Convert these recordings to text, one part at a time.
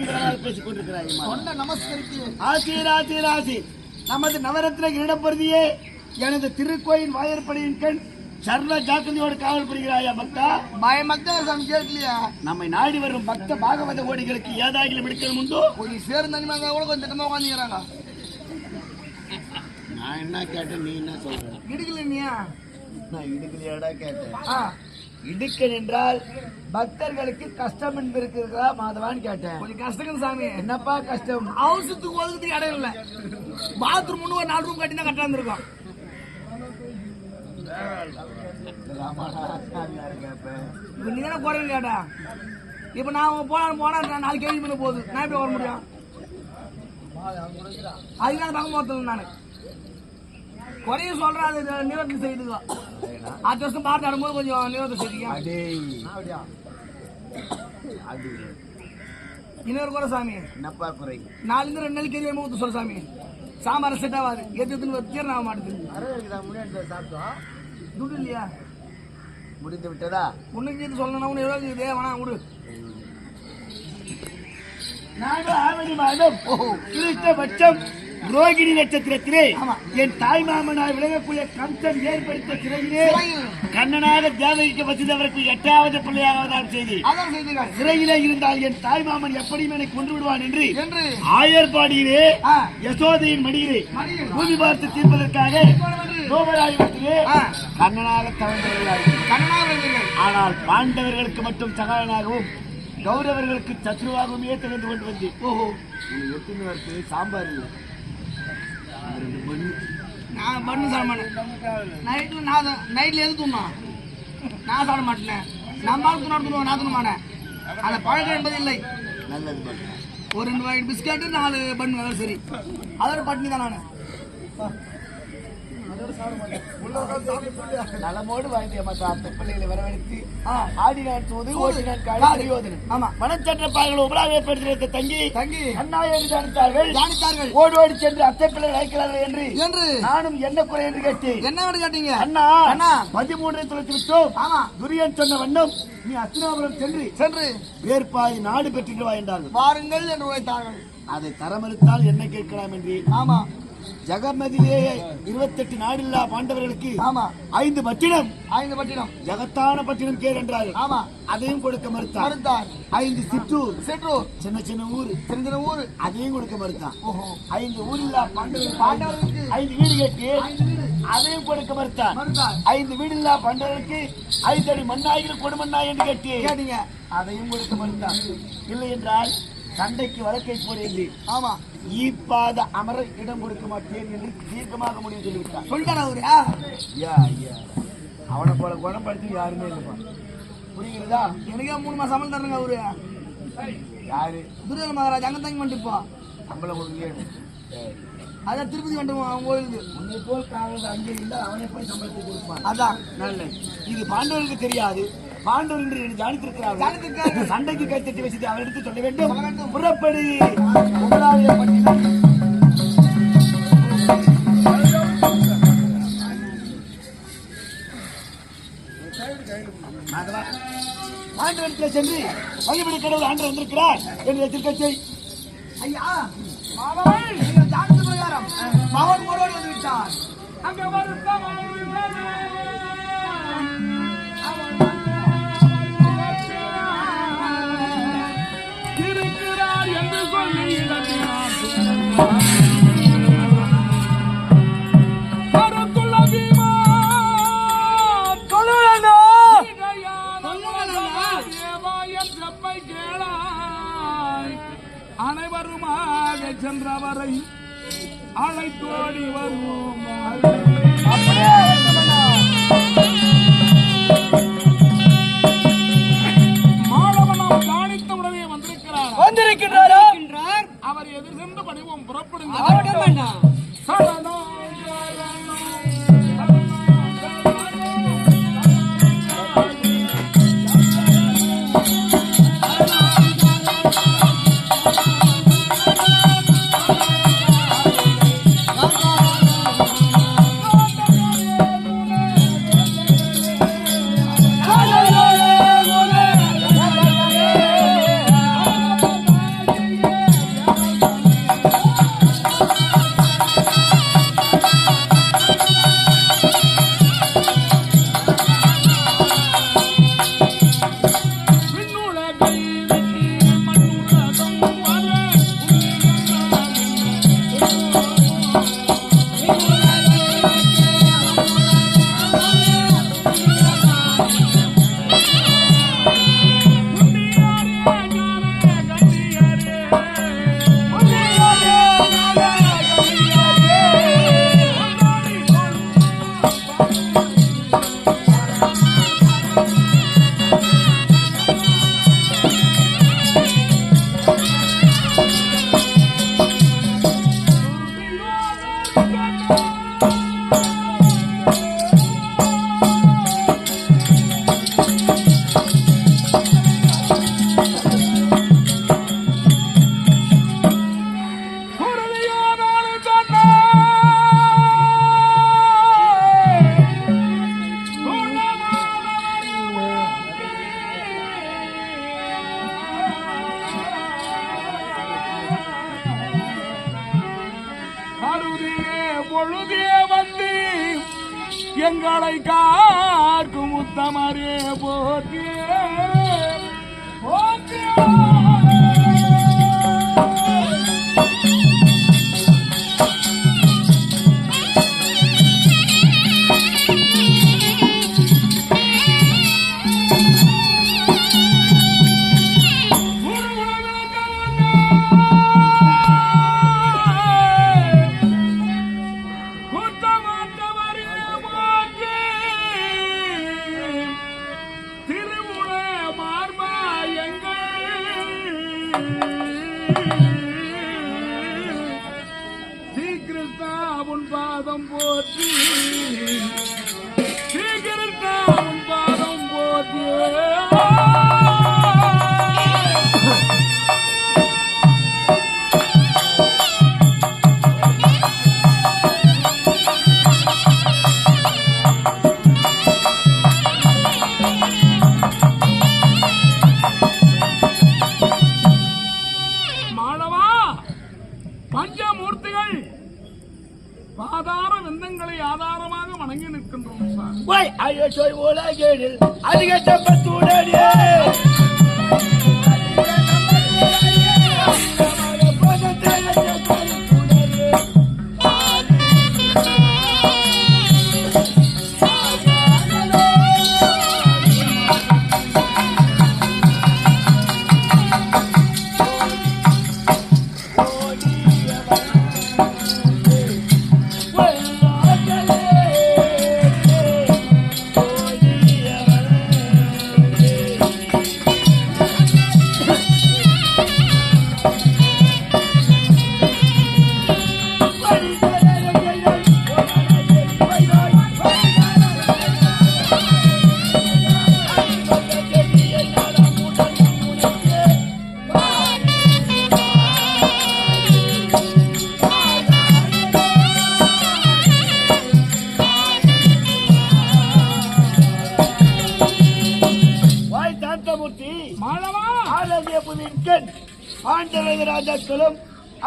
பிரசங்கமாக பேசிக் கொண்டிருக்கிறாய் சொன்ன நமஸ்கரிக்கு ஆசி ராசி ராசி. நமது நவரத்ன கிரீடப்பருதியே எனது திருக்கோயில் வாயற்படியின் கண் சர்வ ஜாக்கிரதையோடு காவல் புரிகிறாயா பக்தா? பயமக்தா சாமி கேட்கலையா? நம்மை நாடி வரும் பக்த பாகவத கோடிகளுக்கு ஏதாகிலும் எடுக்கணும் உண்டோ? கொஞ்சம் சேர்ந்து கூட கொஞ்சம் திட்டமா உட்காந்துக்கிறாங்க. நான் என்ன கேட்டேன் நீ என்ன சொல்ற? இடுக்கல நீயா? நான் இடுக்கலையாடா கேட்டேன். இடுக்கன் என்றால் பக்தர்களுக்கு கஷ்டம் என்று இருக்கிறதா மாதவான்னு கேட்டேன். கொஞ்சம் கஷ்டங்கள் சாமி. என்னப்பா கஷ்டம்? அவசரத்துக்கு ஒதுக்கிறதுக்கு இடம் இல்லை. பாத்ரூம் ஒன்று ஒரு நாலு ரூம் கட்டினா கரெக்டாக இருந்திருக்கும். இப்போ நீ தானே குறையும் கேட்டா? இப்போ நான் போனாலும் போனா நான் நாலு கேள்வி பண்ண போகுது. நான் எப்படி வர முடியும்? அதுக்கு நான் பக்கம் போகிறது நான். குறைய சொல்றேன் அது நிவர்த்தி செய்துக்கோ அடுத்த வருஷம் பார்த்து ஆடும்போது கொஞ்சம் செய்திக்க அடேய் அது இன்னொரு கூட சாமி. என்னப்பா குறை? நாலுலேருந்து ரெண்டு நாளைக்கு கேள்வி ஊற்று சொல்ல சாமி. சாம்பார் செட் ஆகாது எது எதுன்னு தீரணம் ஆக மாட்டேங்குது துட்டு இல்லையா? முடிந்து விட்டதா? உனக்கு இது சொல்லணும் உனக்கு எவ்வளோ இதே வேணாம் விடு. நாங்கள் ஆவணி மாதம் கிருஷ்ணபட்சம் ரோகிணி நட்சத்திரத்திலே. என் தாய் மாமனார் விளங்கக்கூடிய கம்சன் ஏற்படுத்த சிறையிலே. கண்ணனாக தேவகிக்கு வசித்தவருக்கு எட்டாவது பிள்ளையாக அவதாரம் செய்து. சிறையிலே இருந்தால் என் தாய் மாமன் எப்படியும் என்னை கொன்று விடுவான் என்று ஆயர்பாடியிலே யசோதையின் மடியிலே. பூமி பார்த்து தீர்ப்பதற்காக ஆ, கண்ணனாக இருந்தீர்கள். ஆனால் பாண்டவர்களுக்கு மட்டும் சகாயனாகவும் கௌரவர்களுக்கு சத்ருவாகவுமே திகழ்ந்து கொண்டு வந்து ஓஹோ. எத்தனை சாம்பார் இல்லை? பண்ணு சாப்பிட மாட்டேன். நைட்ல நான் தான்- நைட்ல எது தூணும் நான் சாப்பிட மாட்டேன். நம்ம ஆள் தூணா தூணுவோம் நான் தூண மாட்டேன். அந்த பழக்கம் என்பது இல்லை. நல்லது ஒரு ரெண்டு பாக்கெட் பிஸ்கட்டு நாலு பண்ணு சரி. அதோட பட்னி தான் நான். நலமோடு மற்ற அத்தை பிள்ளைகளை வரவழைத்து ஆடினான் தூது ஓடினான் காடு காடு. துரியோதனன் ஆமா. மனச்சற்ற பார்கள் உபலாகப்படுத்த தங்கி தங்கி. அண்ணாயை என்று அனுப்பித்தார்கள் தியானித்தார்கள். ஓடி ஓடி சென்று அத்தை பிள்ளைகள் அழைக்கிறார்கள் என்று. என்று. நானும் என்ன குறை என்று கேட்டேன். என்ன கேட்டீங்க? அண்ணா அண்ணா. பதிமூன்றை தொலைத்து விட்டோம். ஆமா. துரியன் சொன்ன வண்ணம் நீ அஸ்தினாபுரம் சென்று சென்று. வேற்பாதி நாடு பெற்றுட்டு வா என்றார்கள். வாருங்கள் என்று உழைத்தார்கள் அதை தரமறுத்தால் என்ன கேட்கலாம் என்று. ஆமா. ஜெகமதிலே இருபத்தெட்டு நாடில்லா பாண்டவர்களுக்கு ஆமா. ஐந்து பட்டினம். ஐந்து பட்டினம். ஜகத்தான பட்டினம் கேள் என்றார்கள் ஆமா. அதையும் கொடுக்க மறுத்தார். ஐந்து சிற்றூர். சென்றூர் சின்ன சின்ன ஊர். சின்ன சின்ன ஊர். அதையும் கொடுக்க மறுத்தான் ஓஹோ. ஐந்து ஊரில்லா பாண்டவர்கள். பாண்டவர்களுக்கு. ஐந்து வீடு கேட்டு வீடு. அதையும் கொடுக்க மறுத்தார். ஐந்து வீடில்லா பாண்டவர்களுக்கு ஐந்து அடி மண்ணாயிரம் கொடுமண்ணா என்று கேட்டு கேட்டீங்க. அதையும் கொடுக்க மறுத்தான் இல்லை என்றால் சண்டைக்கு வழக்கை போடு ஆமா ஈப்பாத அமர இடம் கொடுக்க மாட்டேன் என்று தீர்க்கமாக முடிவு சொல்லிவிட்டான் சொல்லிட்டாரா அவரு. அவனை போல குணப்படுத்தி யாருமே இல்லைப்பா. புரிகிறதா? எனக்கே மூணு மாசம் சம்பளம் தரணுங்க அவரு? யாரு? துரியல் மகாராஜ் அங்க தங்கி வந்துட்டு சம்பளம் கொடுக்கலையே. அதான் திருப்பதி வந்துட்டு அவன் கோயிலுக்கு உன்னை போல் காவல் அங்கே இல்லை அவனை போய் சம்பளத்தை கொடுப்பான். அதான் நல்ல இது பாண்டவர்களுக்கு தெரியாது. பாண்டவர் என்று என்னை ஜானித்திருக்கிறார்கள். ஜானித்திருக்கிறார்கள். சண்டைக்கு கை தட்டி வச்சுட்டு சொல்ல வேண்டும். சொல்ல வேண்டும். புறப்படு. உங்களாலே பட்டினம் சென்று வழிபடி கடவுள் ஆண்டு வந்திருக்கிறார் என்று திருக்கச்சை ஐயா மாமன் நீங்கள் ஜானது பிரகாரம் மகன் ஓடோடி வந்து விட்டார் அங்க அனைவருமாக சென்றவரை அழைத்தோடி வருவோம். அவர் எதிர் சென்று பணிவோம் புறப்படுங்க Thank you. மாணவா ஆலந்திய புதின் ஆண்டவரது ராஜாக்களும்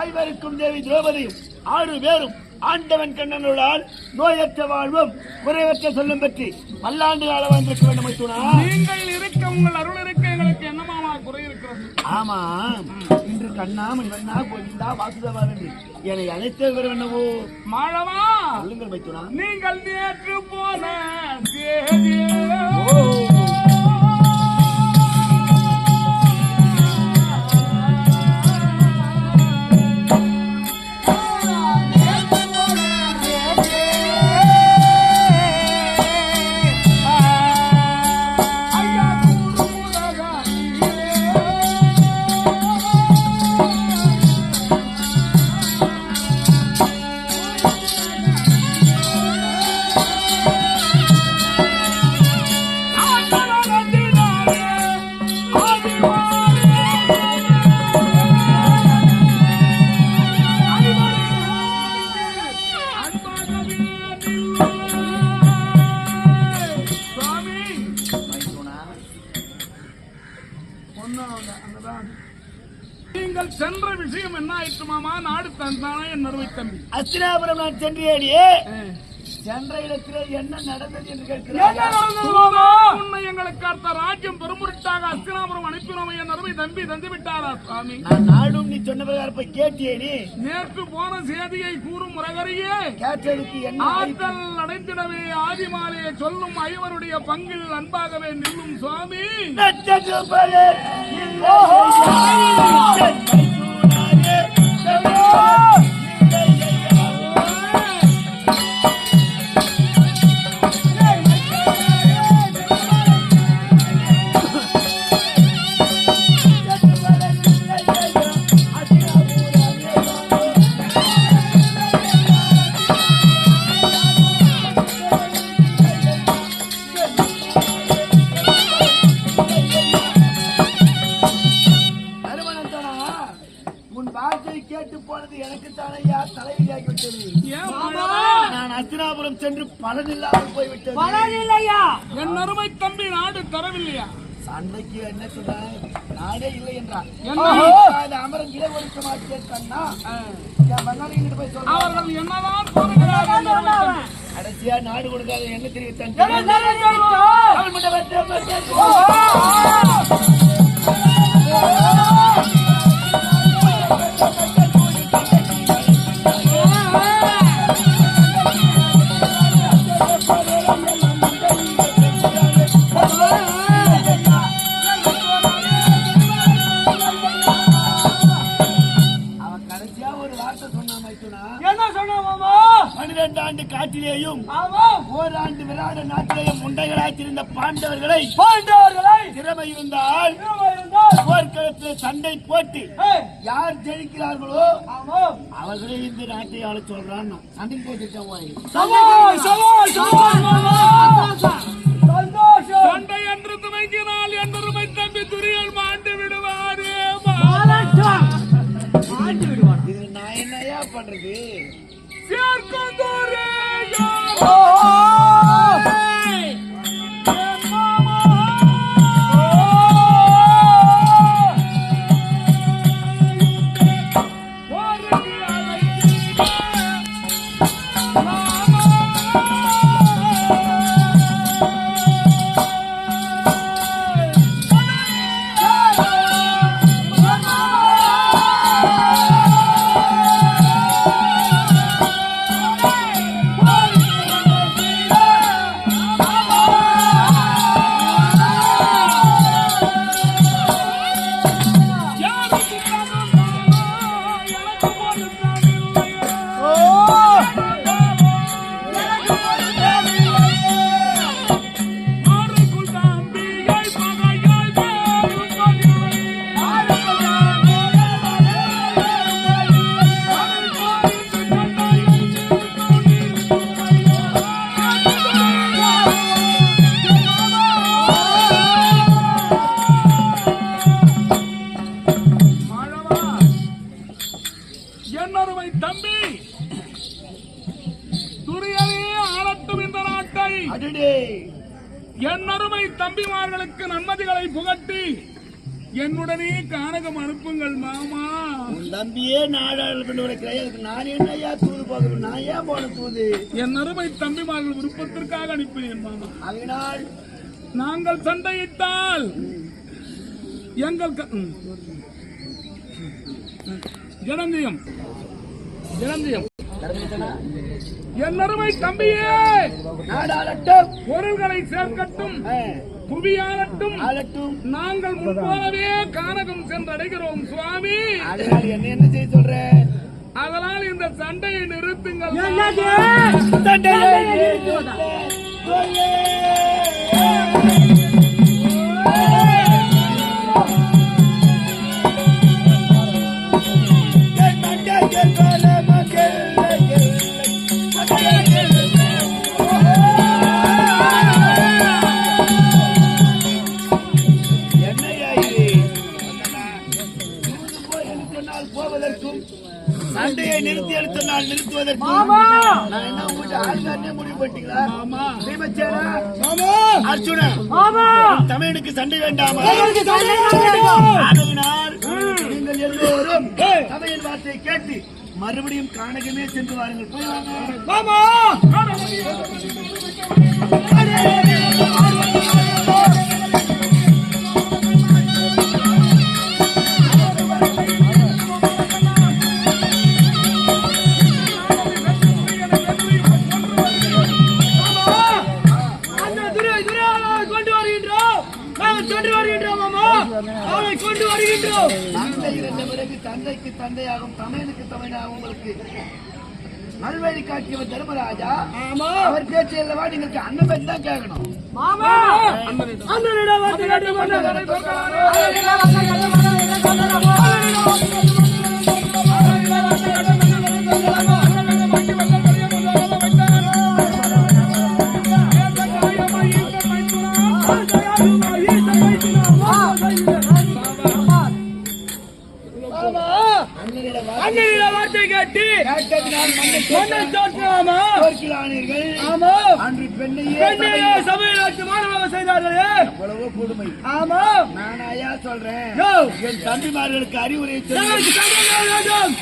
ஐவருக்கும் தேவி திரௌபதியும் ஆறு பேரும் ஆண்டவன் கண்ணனுடால் நோயற்ற வாழ்வும் குறைவற்ற சொல்லும் பற்றி பல்லாண்டு கால வாழ்ந்திருக்க வேண்டும் மைத்துனா நீங்கள் இருக்க உங்கள் அருள் இருக்க எங்களுக்கு என்னமாமா குறை இருக்கிறது? ஆமா இன்று கண்ணாமணி வண்ணா கோவிந்தா வாசுதேவா என்று. என்னை அழைத்த விவரம் என்னவோ? மாணவா சொல்லுங்கள் மைத்துனா. நீங்கள் நேற்று போன நீங்கள் சென்ற விஷயம் என்ன ஆயிற்றுமாமா நாடு தந்தானா என் நறுவை தம்பி. அச்சினாபுரம் நான் சென்றேடியே சென்ற இடத்திலே என்ன நடந்தது என்று கேட்கிறேன் உன்னை எங்களுக்கு அடுத்த ராஜ்யம் பெருமுருட்டாக அஸ்தினாபுரம் அனுப்பினோம் என் அருமை தம்பி தந்து விட்டாரா சுவாமி? நான் நாடும் நீ சொன்ன பிரகாரம் போய் கேட்டியே நீ. நேற்று போன செய்தியை கூறும் முரகரியே கேட்டதுக்கு என்ன? ஆற்றல் அடைந்திடவே ஆதிமாலையை சொல்லும் ஐவருடைய பங்கில் அன்பாகவே நில்லும் சுவாமி! சண்டைக்கு என்ன சொன்னான் நாடே இல்லை என்றான். அமரன் இட போய் சொல்றான் அவர்கள் என்னதான் கூறுகிறார்கள்? கடைசியா நாடு கொடுக்காத என்ன தெரிவித்தான் முண்டைகளாச்சிருந்த பாண்டவர்களை பாண்டவர்களை திறமை இருந்தால் போர்க்களத்தில் சண்டை போட்டு யார் ஜெயிக்கிறார்களோ ஆமா. அவர்களே இந்த நாட்டை ஆள சொல்றான் சண்டைக்கு போட்டு சண்டை என்று துவங்கினால் என் அருமை தம்பி துரியல் மாண்டு விடுவாரே. இது நான் என்னையா பண்றது? சேர்க்கந்தோரே அதனால் நாங்கள் சண்டையிட்டால் எங்கள். ஜனந்தியம் ஜனந்தியம் என் அருமை தம்பியே! நாடாளட்டும். பொருள்களை சேர்க்கட்டும். புவியாளட்டும். ஆளட்டும். நாங்கள் முன்போலவே கானகம் சென்றடைகிறோம் சுவாமி. அதனால் என்ன என்ன செய்ய சொல்ற? அதனால் இந்த சண்டையை நிறுத்துங்கள் தண்டையை நிறுத்து. சொல்லு. நிறுத்தி எடுத்த நான் நிறுத்துவதற்கு நான் என்ன உங்ககிட்ட ஆளுநர்னே முடிவு பண்ணிட்டீங்களா? பீமசேனா அர்ஜுனா! தமிழனுக்கு சண்டை வேண்டாமா? ஆகையினால் நீங்கள் எல்லோரும் சபையின் வார்த்தையை கேட்டு மறுபடியும் காணகமே சென்று வாருங்கள். போய் வாங்க. தந்தையாகும் தமிழனுக்கு தமிழாகும் உங்களுக்கு நல்வழி காட்டியவர் தர்மராஜா. அவர் பேச்சு அல்லவா நீங்க அண்ணன் தான் கேட்கணும். அண்ணனிடம் தோற்றலாமா தோற்கிறானீர்கள். ஆமா. அன்று பெண்ணையே பெண்ணையே சபையில் வச்சு மாணவ செய்தார்களே. எவ்வளவோ கொடுமை. ஆமா. நானாயா சொல்றேன். யோ. என் தம்பிமார்களுக்கு அறிவுரை வேண்டும்.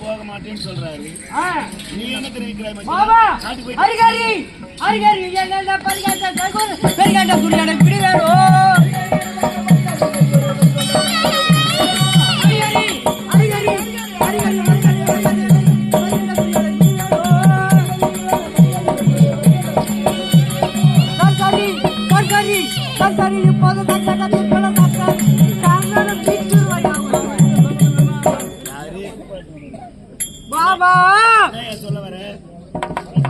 போக மாட்டேன்னு சொல்றாரு. நீ என்ன தெரிவிக்கிறாய் மாமா மச்சான்? காட்டுக்கு போய் அரிகாரி அரிகாரி என்ன பரிகாட்ட தகுர் பரிகாட்ட புரியல பிடி பாபா சொல்ல வர.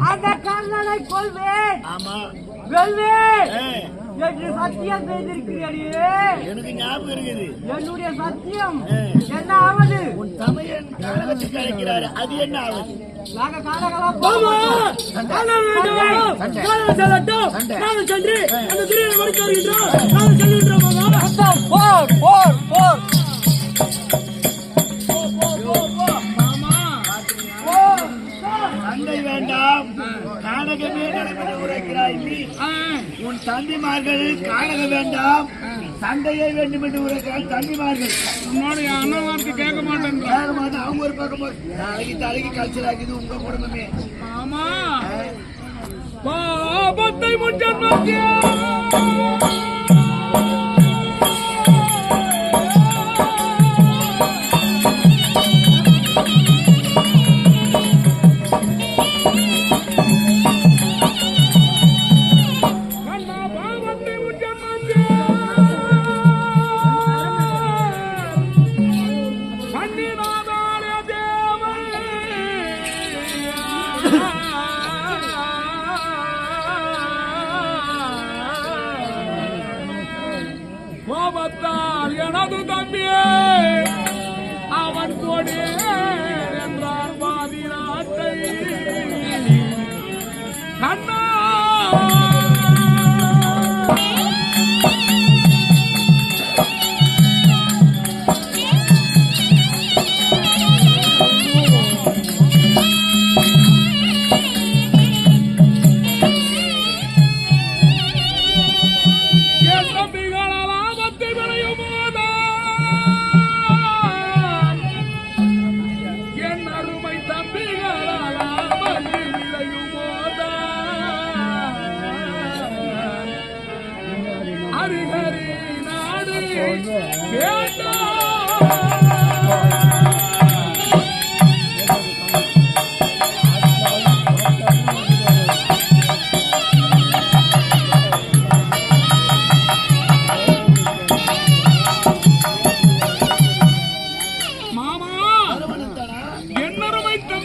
அந்த கர்ணனை கொள்வேன் ஆமா. வெல்வேன். என்று சத்தியம் செய்திருக்கிறீர்களே எனக்கு ஞாபகம் இருக்குது. என்னுடைய சத்தியம். என்ன ஆவது? உன் தமையன் கழகத்துக்கு அழைக்கிறாரு. அது என்ன செல்லட்டும் நாங்கள் சென்று அந்த துரியனை மறுக்க வருகின்றோம் நாங்கள் செல்கின்றோம் போர் போர் போர். சண்டை வேண்டாம். கானகமே நடைபெற உரைக்கிறாய் நீ. உன் தம்பிமார்கள் கானக வேண்டாம். சண்டையே வேண்டும் என்று உரைக்கிறார் தம்பிமார்கள். உன்னோட ஒரு பக்கம் நாளைக்கு தலைக்கு கல்ச்சர் ஆகுது உங்க குடும்பமே ஆமா பாபத்தை முன்ஜன்மத்திய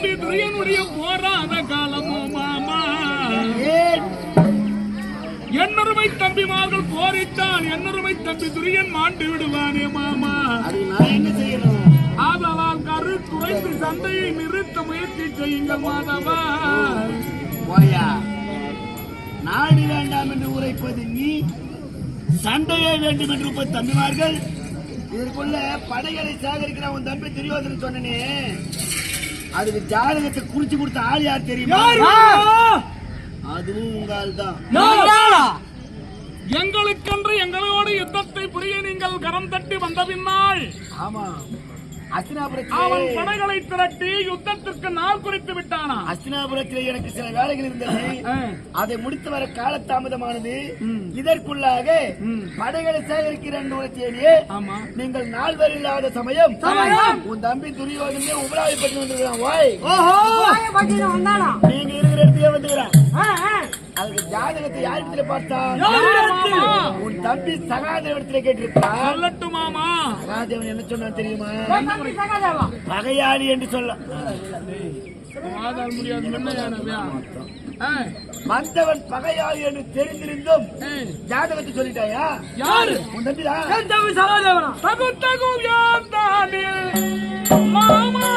தம்பி துரியனுடைய போராத காலமோ மாமா. என்னருமை தம்பிமார்கள் போரிட்டால் என்னருமை தம்பி துரியன் மாண்டு விடுவானே மாமா. ஆதலால் கரு குறைந்து சந்தையை நிறுத்த முயற்சி செய்யுங்கள் மாதவா. போயா. நாடு வேண்டாம் என்று உரைப்பது நீ சண்டையே வேண்டும் என்று உப்ப தம்பிமார்கள். இதற்குள்ள படைகளை சேகரிக்கிற உன் தம்பி துரியோதனன் சொன்னனே. அதுக்கு ஜாதகத்தை குறிச்சு கொடுத்த ஆள் யார் தெரியுமா? அதுவும் உங்க ஆள் தான் எங்களுக்கென்று எங்களோடு யுத்தத்தை புரிய நீங்கள் கரம் தட்டி வந்த பின்னால். ஆமா அவன் அஸ்தினாபுரத்தில் படைகளை திரட்டி யுத்தத்திற்கு நாள் குறித்து விட்டானா? அஸ்தினாபுரத்தில் எனக்கு சில வேலைகள் இருந்தது. அதை முடித்து வர காலதாமதமானது. இதற்குள்ளாக படைகளை சேகரிக்கிற ஆமா. நீங்கள் நால்வர் இல்லாத சமயம் உன் தம்பி துரியோதனே உபராவி பற்றி வந்திருக்கிறான் ஓய் நீங்க இருக்கிற இடத்துலயே வந்துக்கிறான். அதுக்கு ஜாதகத்தை யாரிடத்துல பார்த்தான்? மாமா, உன் தம்பி சகாதேவனத்துல கேட்டிருக்கான் சொல்லட்டும் மாமா. சகாதேவன் என்ன சொன்னான் தெரியுமா? பகையாளி என்று சொல்ல. வந்தவன் பகையாளி என்று தெரிந்திருந்தும். ஜாதகத்தை சொல்லிட்டாயா? யாரு? உன் தம்பி தான் தகு தகு யாந்தானே மாமா.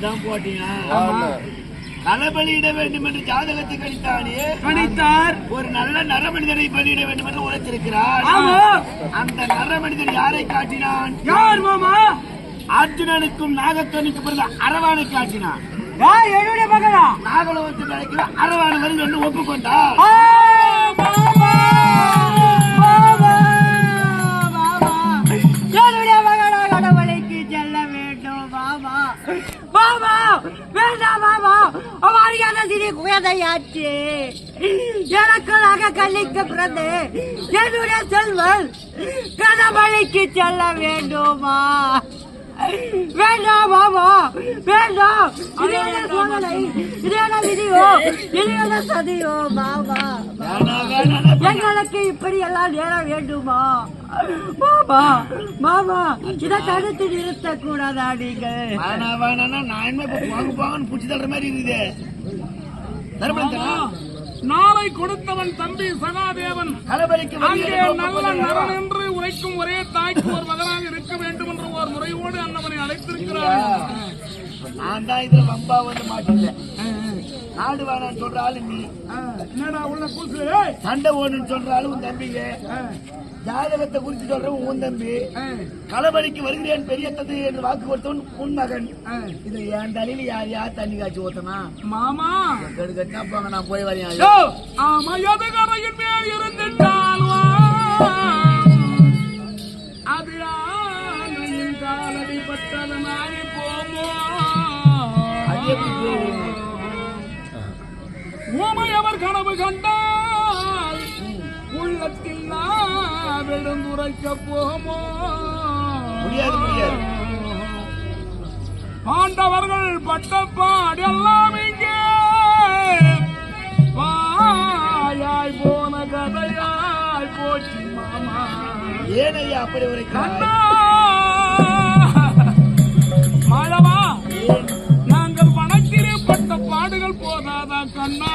இதுதான் போட்டியா? களபலியிட வேண்டும் என்று ஜாதகத்தை கணித்தானே? கணித்தார். ஒரு நல்ல நரமனிதனை பலியிட வேண்டும் என்று உரைத்திருக்கிறார். அந்த நரமனிதன் யாரை காட்டினான்? யார் மாமா? அர்ஜுனனுக்கும் நாகக்கனுக்கும் பிறந்த அரவானை காட்டினான். யார் என்னுடைய மகனா? நாகலோகத்தில் அழைக்கிற அரவான வருது என்று ஒப்புக்கொண்டார். அவரியான சிறி எனக்கு நகை கல்லிக்கு பிறந்து என்னுடைய செல்வன் கடவுளைக்கு செல்ல வேண்டுமா? வேண்டாம் மாமா வேண்டாம். சோதனை? விதியோ? சதியோ மாமா? எங்களுக்கு இப்படி எல்லாம் நேரம் வேண்டுமா? மாமா மாமா இதை தடுத்து நிறுத்த கூடாதா நீங்கள் நான் என்ன இப்ப போங்க போங்கன்னு புடிச்சு தள்ளுற மாதிரி இருக்குது. நாளை கொடுத்தவன் தம்பி சகாதேவன். அங்கே நல்ல நரன். என்று உரைக்கும் ஒரே தாய்க்கு ஒரு மகனாக இருக்க வேண்டும் என்ற ஒரு முறையோடு அன்னவனை அழைத்திருக்கிறார். நான் தான் இதுல வம்பா வந்து மாட்டேன் நாடு வேணான்னு சொல்ற ஆளு நீ. என்னடா உள்ள கூசு சண்டை ஓடுன்னு சொல்ற ஆளு உன் தம்பிங்க ஜாதகத்தை குறித்து சொல்றவன் உன் தம்பி. களபலிக்கு வருகிறேன் பெரிய தந்தை என்று வாக்கு கொடுத்தவன் உன் மகன். இது என் தலையில யார் யார் தண்ணி காய்ச்சி ஊத்தனா? மாமா. கெடுக்கட்டா போங்க நான் போய் வரேன் ஆமா எதுகரையின் மேல் இருந்துட்டால் வா. அது ஆனையின் காலடி பட்டதனாய் போமோ? ஊமையவர் கனவு கண்டால் நான் விழுந்துரைக்க போமோ முடியாது, முடியாது. பாண்டவர்கள் பட்டப்பாடு எல்லாம் இங்கே. வாயாய் போன கதையாய் போச்சு மாமா. ஏனையா அப்படி ஒரு கண்ணா. மாழவா பட்ட பாடுகள் போதாதா கண்ணா?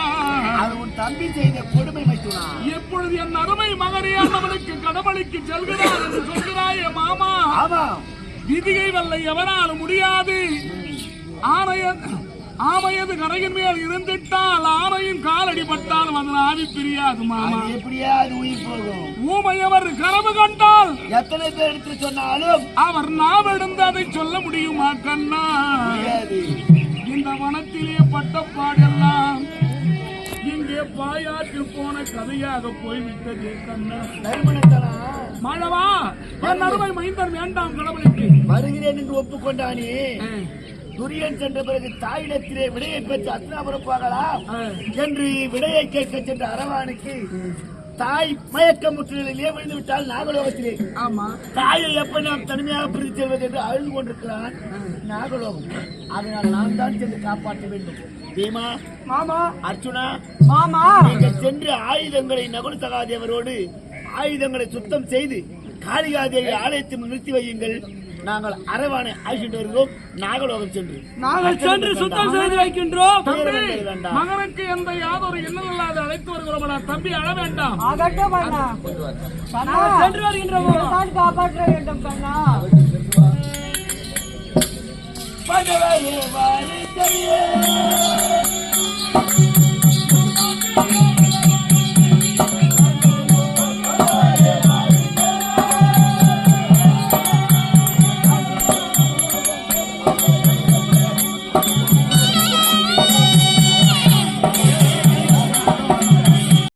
அது உன் தம்பி செய்த கொடுமை மைத்துனா. எப்பொழுது என் அருமை மகனையானவனுக்கு கடவுளுக்கு செல்கிறார் என்று சொல்கிறாயே மாமா. ஆமா. விதியை வல்ல எவராலும் முடியாது. ஆணைய ஆமையது கரையின் மேல் இருந்திட்டால் ஆமையின் காலடி பட்டாலும் அதன் ஆவி பிரியாது மாமா. அது எப்படியா அது உயிர் போகும்? ஊமையவர் கனவு கண்டால் எத்தனை பேர் எடுத்து சொன்னாலும் அவர் நாவெடுந்து அதை சொல்ல முடியுமா கண்ணா? இந்த வனத்திலே பட்ட பாடெல்லாம் இங்கே பாயாற்றில் போன கதையாக போய்விட்டது கண்ணா. மழவா என் அருமை மைந்தர் வேண்டாம் கடவுளுக்கு. வருகிறேன் என்று ஒப்புக்கொண்டானே. துரியன் சென்ற பிறகு தாயிடத்திலே விடையை பெற்று அஸ்தினாபுரம் போகலாம் என்று விடையை கேட்க சென்ற அரவானுக்கு தாய் மயக்க முற்றுகளிலே விழுந்து விட்டால் நாகலோகத்திலே. ஆமா. தாயை எப்ப நாம் தனிமையாக பிரித்து செல்வது என்று அழுது கொண்டிருக்கிறான் நாகலோகம். அதனால் நாம் தான் சென்று காப்பாற்ற வேண்டும். பீமா மாமா. அர்ஜுனா மாமா. நீங்கள் சென்று ஆயுதங்களை நகுல சகாதேவரோடு ஆயுதங்களை சுத்தம் செய்து காளிகாதேவி ஆலயத்தில் நிறுத்தி வையுங்கள். நாங்கள் அரவானை அழைச்சிட்டு வருகிறோம். நாகலோகம் சென்று. நாங்கள் சென்று சுத்தம் செய்து வைக்கின்றோம். மகனுக்கு எந்த யாதொரு எண்ணம் இல்லாத அழைத்து வருகிறோம்டா தம்பி அழ வேண்டாம். சென்று வருகின்றோம். தான் காப்பாற்ற வேண்டும் கண்ணா. பகவானே